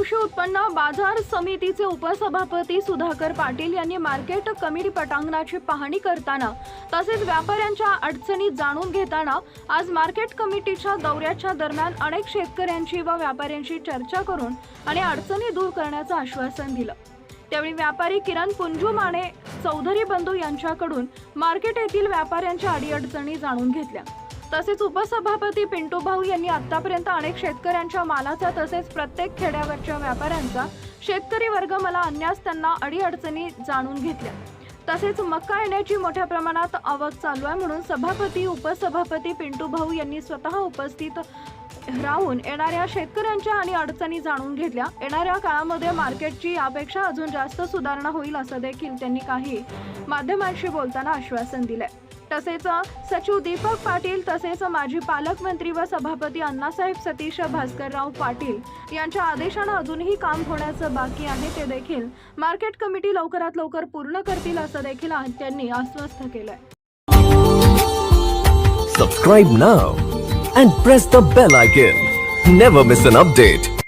कृषी उत्पन्न बाजार समितीचे उपसभापती सुधाकर पाटील यांनी मार्केट कमिटी पटांगणाची पाहणी करताना तसेच व्यापाऱ्यांच्या अडचणी जाणून घेताना आज मार्केट कमिटीच्या दौऱ्याच्या दरम्यान अनेक शेतकऱ्यांची व व्यापाऱ्यांशी चर्चा करून आणि अडचणी दूर करण्याचं आश्वासन दिलं. त्यावेळी व्यापारी किरण पुंजू माने चौधरी बंधू यांच्याकडून मार्केट येथील व्यापाऱ्यांच्या अडीअडचणी जाणून घेतल्या. तसेच उपसभापती पिंटू भाऊ यांनी आतापर्यंत अनेक शेतकऱ्यांच्या मालाचा तसेच प्रत्येक खेड्यावरच्या व्यापाऱ्यांचा शेतकरी वर्ग मला अन्यास त्यांना अडीअडचणी जाणून घेतल्या. तसेच मका येण्याची मोठ्या प्रमाणात आवक चालू आहे म्हणून सभापती उपसभापती पिंटू भाऊ यांनी स्वतः उपस्थित राहून येणाऱ्या शेतकऱ्यांच्या आणि अडचणी जाणून घेतल्या. येणाऱ्या काळामध्ये मार्केटची यापेक्षा अजून जास्त सुधारणा होईल असं देखील त्यांनी काही माध्यमांशी बोलताना आश्वासन दिलंय. तसेच सचिव दीपक पाटील तसेच माजी पालकमंत्री व सभापती अण्णासाहेब सतीश भास्करराव पाटील यांच्या आदेशानं अजूनही काम होण्याचं बाकी आहे ते देखील मार्केट कमिटी लवकरात लवकर पूर्ण करतील असं देखील त्यांनी आश्वस्त केलंय. Subscribe now and press the bell icon never miss an update